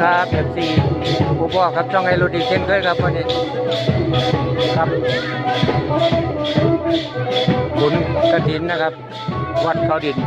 ครับเอฟซีผู้พ่อครับช่องไอรูดีเช่นเคยครับวันนี้ครับบุญกระถินนะครับ วัดเขาดินห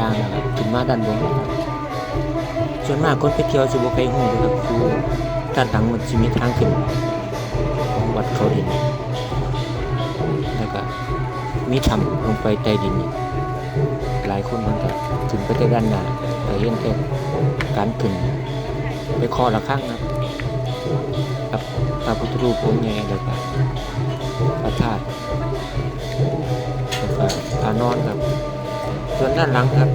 ล่างนะครับขึ้นมาด้านบนครับส่วนมากคนไปเที่ยวสิบ่ไกลหูนะครับคือด้านหลังมันจะมีทางขึ้นของวัดเขาดินแล้วก็มีถ้ำลงไปใต้ดินหลายคนมันก็ขึ้นไปแต่ด้านหน้าแต่เห็นแต่การขึ้นไปคอละข้างนะครับพระพุทธรูปองค์ใหญ่แล้วก็พระธาตุแล้วก็พระนอนครับ ส่วนด้านหลังครับ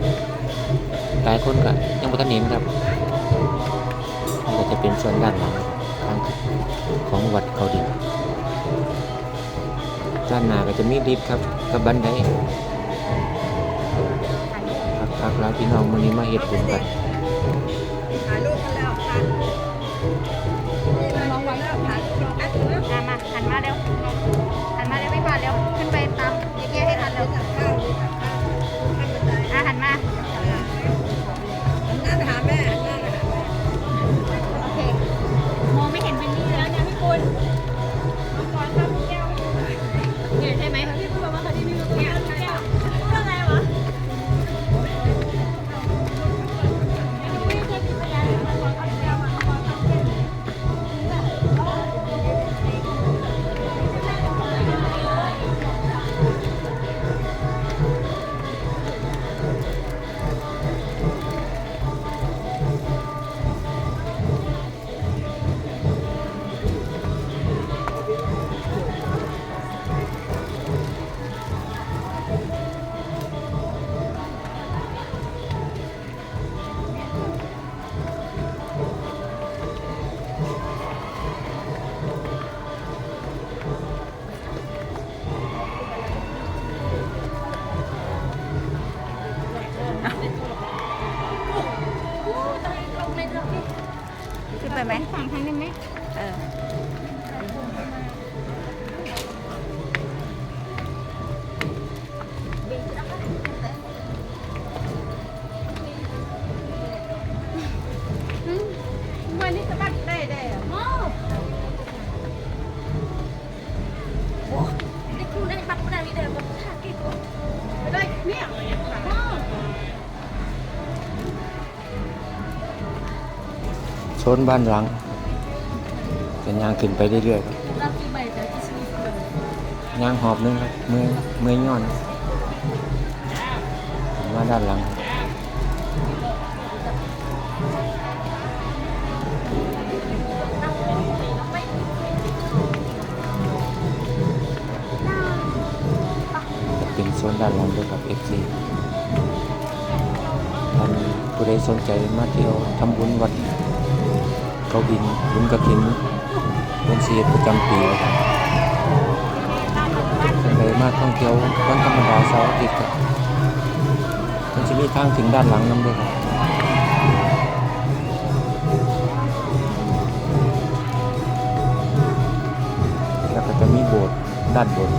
หลายคนก็ยังไม่ทันเห็นครับนี่ก็จะเป็นส่วนด้านหลังทางของวัดเขาดินด้านหน้าก็จะมีลิฟต์ครับกับบันไดพักๆแล้วพี่น้องวันนี้มาเห็ดบุญกัน ไปไหมฝั่งทางนี้ไหมเออวันนี้สะบัดได้ได้อะนี่คุณได้ปักได้เดี๋ยวผมถ่ายกี่ตัวไม่ได้เนี่ยโซนบ้านหลังเป็น ย่างขึ้นไปเรื่อยๆครับย่างหอบนึงครับเมื่อเมื่อย่อนมาด้านหลังเป็นโซนด้านหลังด้วยกับเอฟซีท่านผู้ใดสนใจมาเที่ยวทำบุญวัดเขาบินบุญกระถิน เป็นสีประจำปีครับคนใดมากท่องเที่ยววันธรรมดาเสาร์อาทิตย์ครับมันจะมีทางถึงด้านหลังน้ำด้วยครับแล้วก็จะมีโบสถ์ด้านบน